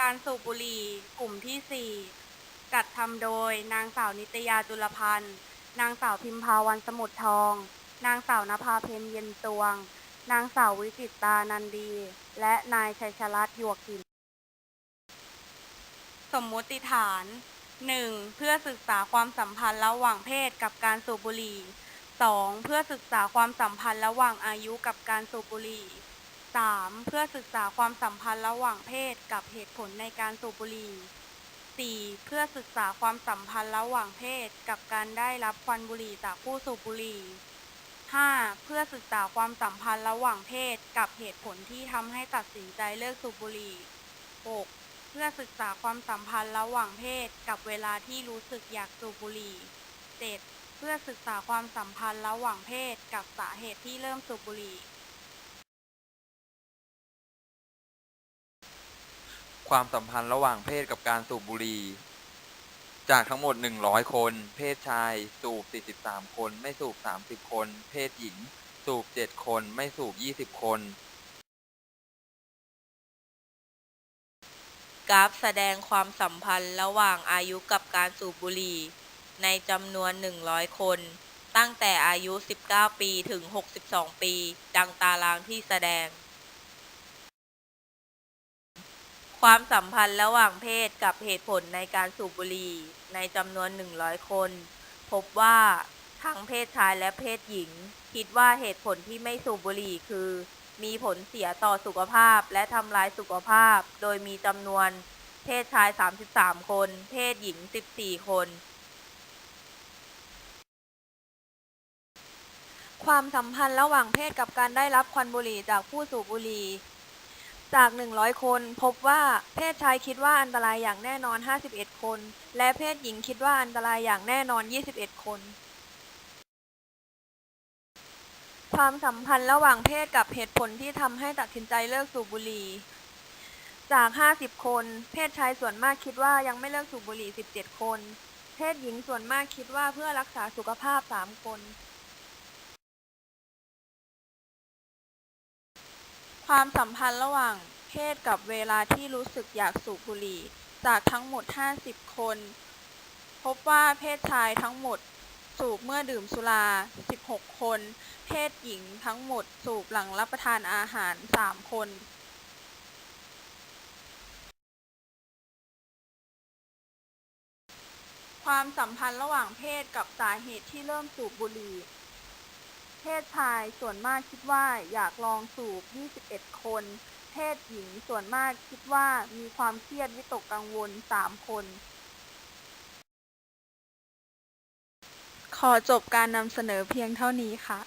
การสูบบุหรี่ กลุ่มที่ 4 จัดทำโดย นางสาวนิตยาจุลพันธ์ นางสาวพิมพาวันสมุทรทอง นางสาวนภาเพนเย็นตวง นางสาววิจิตตานันดี และนายชัยชลัดหยวกกิน สมมติฐาน 1. เพื่อศึกษาความสัมพันธ์ระหว่างเพศกับการสูบบุหรี่ 2. เพื่อศึกษาความสัมพันธ์ระหว่างอายุกับการสูบบุหรี่ 3. เพื่อศึกษาความสัมพันธ์ระหว่างเพศกับเหตุผลในการสูบบุหรี่ 4. เพื่อศึกษาความสัมพันธ์ระหว่างเพศกับการได้รับควันบุหรี่จากผู้สูบบุหรี่ 5. เพื่อศึกษาความสัมพันธ์ระหว่างเพศกับเหตุผลที่ทำให้ตัดสินใจเลิกสูบบุหรี่ 6. เพื่อศึกษาความสัมพันธ์ระหว่างเพศกับเวลาที่รู้สึกอยากสูบบุหรี่ 7. เพื่อศึกษาความสัมพันธ์ระหว่างเพศกับสาเหตุที่เริ่มสูบบุหรี่ ความสัมพันธ์ระหว่างเพศกับการสูบบุหรี่ จากทั้งหมด 100 คน เพศชายสูบ 43 คน ไม่สูบ 30 คน เพศหญิง สูบ 7 คน ไม่สูบ 20 คน กราฟแสดงความสัมพันธ์ระหว่างอายุกับการสูบบุหรี่ ในจำนวน 100 คน ตั้งแต่อายุ 19 ปีถึง 62 ปี ดังตารางที่แสดง ความสัมพันธ์ระหว่างเพศกับเหตุผลในการสูบบุหรี่ในจำนวน 100 คน พบว่าทั้งเพศชายและเพศหญิง คิดว่าเหตุผลที่ไม่สูบบุหรี่คือ มีผลเสียต่อสุขภาพและทำลายสุขภาพ โดยมีจำนวน เพศชาย 33 คน เพศหญิง 14 คน ความสัมพันธ์ระหว่างเพศกับการได้รับควันบุหรี่จากผู้สูบบุหรี่ จาก 100 คน พบว่าเพศชายคิดว่าอันตรายอย่างแน่นอน 51 คน และเพศหญิงคิดว่าอันตรายอย่างแน่นอน 21 คน ความสัมพันธ์ระหว่างเพศกับเหตุผลที่ทำให้ตัดสินใจเลิกสูบบุหรี่ จาก 50 คน เพศชายส่วนมากคิดว่ายังไม่เลิกสูบบุหรี่ 17 คน เพศหญิงส่วนมากคิดว่าเพื่อรักษาสุขภาพ 3 คน ความสัมพันธ์ระหว่างเพศกับเวลาที่รู้สึกอยากสูบบุหรี่ จากทั้งหมด 50 คน พบว่าเพศชายทั้งหมดสูบเมื่อดื่มสุรา 16 คน เพศหญิงทั้งหมดสูบหลังรับประทานอาหาร 3 คนความสัมพันธ์ระหว่างเพศกับสาเหตุที่เริ่มสูบบุหรี่ เพศชายส่วนมากคิดว่าอยากลองสูบ 21 คน เพศหญิงส่วนมากคิดว่ามีความเครียดวิตกกังวล 3 คน ขอจบการนำเสนอเพียงเท่านี้ค่ะ